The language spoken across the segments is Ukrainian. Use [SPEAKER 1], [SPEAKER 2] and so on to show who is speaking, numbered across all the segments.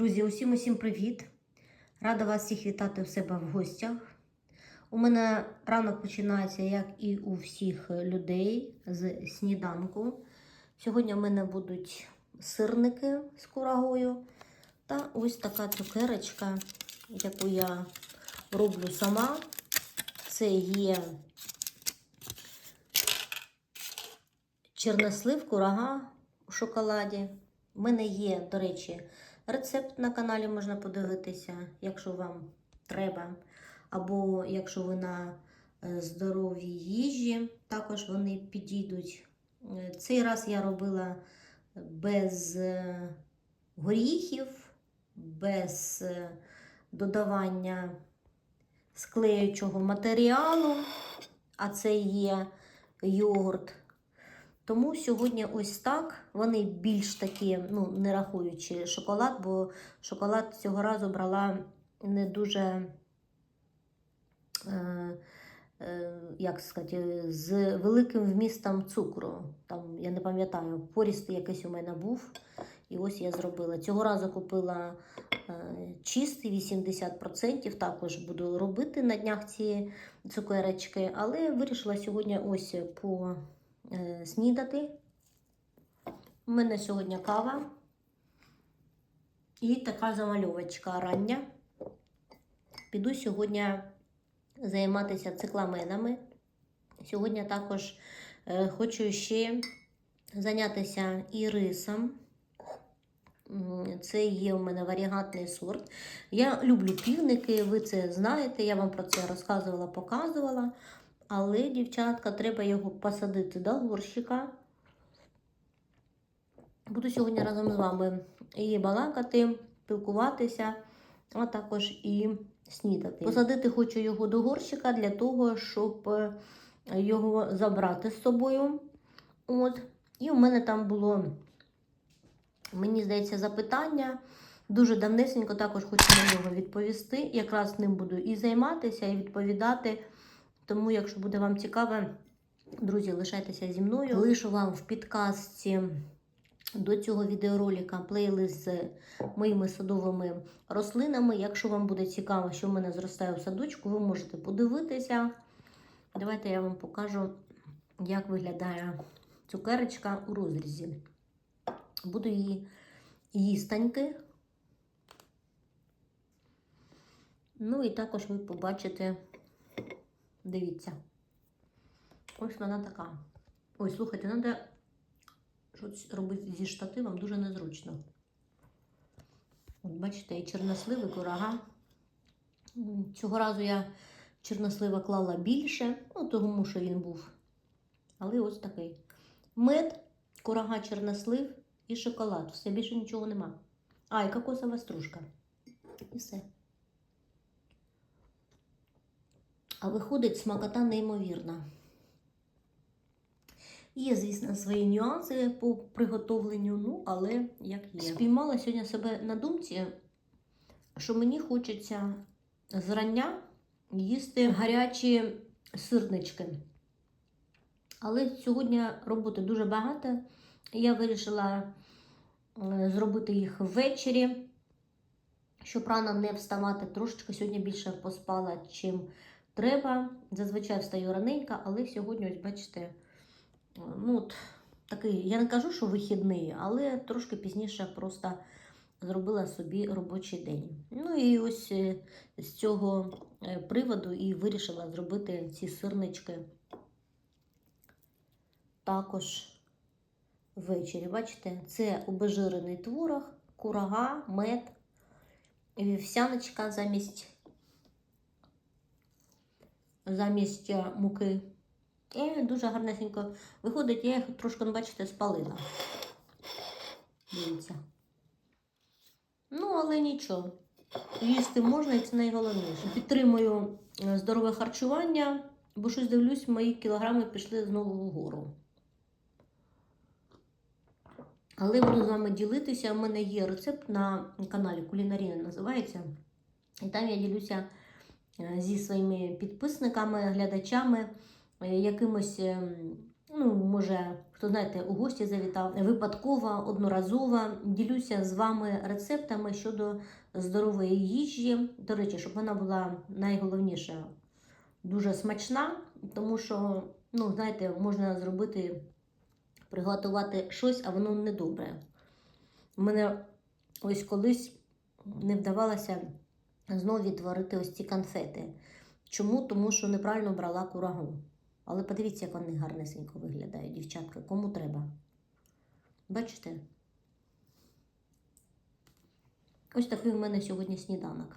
[SPEAKER 1] Друзі, усім усім привіт! Рада вас всіх вітати в себе в гостях. У мене ранок починається, як і у всіх людей, з сніданку. Сьогодні в мене будуть сирники з курагою та ось така цукерочка, яку я роблю сама. Це є чернослив, курага у шоколаді. У мене є, до речі, рецепт на каналі можна подивитися, якщо вам треба. Або якщо ви на е, здоровій їжі, також вони підійдуть. Е, Цей раз я робила без е, горіхів, без додавання склеючого матеріалу, а це є йогурт. Тому сьогодні ось так. Вони більш такі, ну, не рахуючи шоколад, бо шоколад цього разу брала не дуже, е, е, як сказати, з великим вмістом цукру. Там, я не пам'ятаю, поріст якийсь у мене був. І ось я зробила. Цього разу купила е, чистий 80%. Також буду робити на днях ці цукерочки, але вирішила сьогодні ось по е, снідати. У мене сьогодні кава і така замальовочка рання. Піду сьогодні займатися цикламенами. Сьогодні також е, хочу ще зайнятися і рисом. Це є у мене варігатний сорт. Я люблю півники, ви це знаєте, я вам про це розказувала, показувала. Але, дівчатка, треба його посадити до горщика. Буду сьогодні разом з вами і балакати, спілкуватися, а також і снідати. Посадити хочу його до горщика для того, щоб е, його забрати з собою. От. І у мене там було, мені здається, запитання. Дуже давнесенько також хочу на нього відповісти. Якраз ним буду і займатися, і відповідати. Тому, якщо буде вам цікаво, друзі, лишайтеся зі мною. Лишу вам в підкастці до цього відеоролика плейлист з моїми садовими рослинами. Якщо вам буде цікаво, що в мене зростає в садочку, ви можете подивитися. Давайте я вам покажу, як виглядає цукерочка у розрізі. Буду її їстеньки. Ну і також ви побачите, дивіться. Ось вона така. Ой, слухайте, треба щось робити зі штативом дуже незручно. От бачите, і чорнослив, і курага. Цього разу я чорнослива клала більше, ну, тому що він був. Але ось такий. Мед, курага, чорнослив і шоколад. Все більше нічого нема. А, і кокосова стружка. І все. А виходить смакота неймовірна. Є, звісно, свої нюанси по приготовленню, ну, але як є. Спіймала сьогодні себе на думці, що мені хочеться зрання їсти гарячі сирнички. Але сьогодні роботи дуже багато. Я вирішила е, зробити їх ввечері, щоб рано не вставати. Трошечки сьогодні більше поспала, чим треба. Зазвичай встаю раненько, але сьогодні, ось бачите, ну, от, такий, я не кажу, що вихідний, але трошки пізніше просто зробила собі робочий день. Ну і ось е, з цього е, приводу і вирішила зробити ці сирнички також ввечері. Бачите, це обезжирений творог, курага, мед, вівсяночка замість замість е, муки. І дуже гарнесенько виходить, я їх трошки, ну, бачите, спалила. Дивіться. Ну, але нічого. Їсти можна і це найголовніше. Підтримую е, здорове харчування, бо щось дивлюсь, мої кілограми пішли знову вгору. Але буду з вами ділитися. У мене є рецепт на каналі Кулінарія називається. І там я ділюся зі своїми підписниками, глядачами, е, якимось, е, ну, може, хто знаєте, у гості завітав, випадково, одноразово ділюся з вами рецептами щодо здорової їжі. До речі, щоб вона була найголовніше дуже смачна, тому що, ну, знаєте, можна зробити, приготувати щось, а воно не добре. У мене ось колись не вдавалося знову відтворити ось ці конфети. Чому? Тому що неправильно брала курагу. Але подивіться, як вони гарнесенько виглядають, дівчатка. Кому треба? Бачите? Ось такий у мене сьогодні сніданок.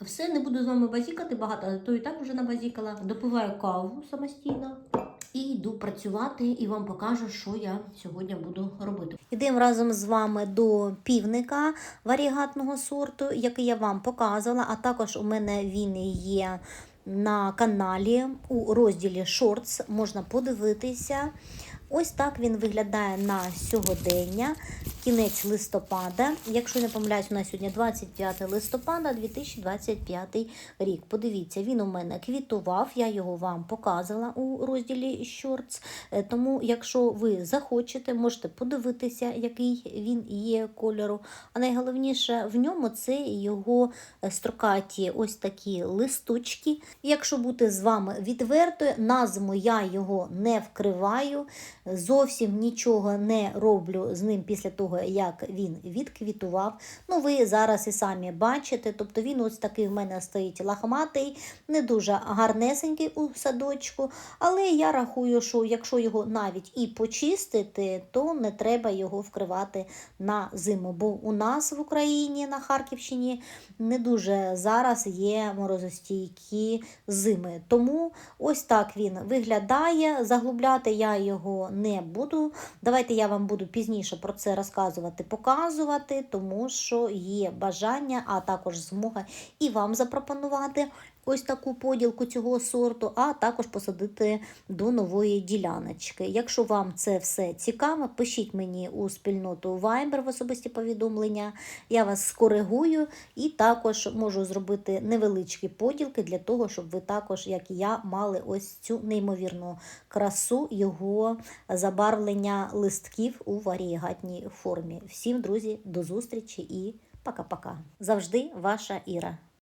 [SPEAKER 1] Все, не буду з вами базікати багато, але то і так вже набазікала. Допиваю каву самостійно і йду працювати, і вам покажу, що я сьогодні буду робити. Ідемо разом з вами до півника варігатного сорту, який я вам показувала, а також у мене він є на каналі у розділі Шортс. можна подивитися. Ось так він виглядає на сьогодення, кінець листопада. Якщо не помиляюсь, у нас сьогодні 25 листопада 2025 рік. Подивіться, він у мене квітував, я його вам показала у розділі Shorts. Е, Тому, якщо ви захочете, можете подивитися, який він є кольору. А найголовніше в ньому це його е, строкаті ось такі листочки. Якщо бути з вами відвертою, на зиму я його не вкриваю, зовсім нічого не роблю з ним після того, як він відквітував. Ну, ви зараз і самі бачите, тобто він ось такий в мене стоїть лахматий, не дуже гарнесенький у садочку, але я рахую, що якщо його навіть і почистити, то не треба його вкривати на зиму. Бо у нас в Україні на Харківщині не дуже зараз є морозостійкі зими. Тому ось так він виглядає. Заглубляти я його не буду. Давайте я вам буду пізніше про це розказувати, показувати, тому що є бажання, а також змога і вам запропонувати. Ось таку поділку цього сорту, а також посадити до нової діляночки. Якщо вам це все цікаво, пишіть мені у спільноту Viber в особисті повідомлення. Я вас скоригую і також можу зробити невеличкі поділки для того, щоб ви також, як і я, мали ось цю неймовірну красу його забарвлення листків у варієгатній формі. Всім, друзі, до зустрічі і пока-пока. Завжди ваша Іра.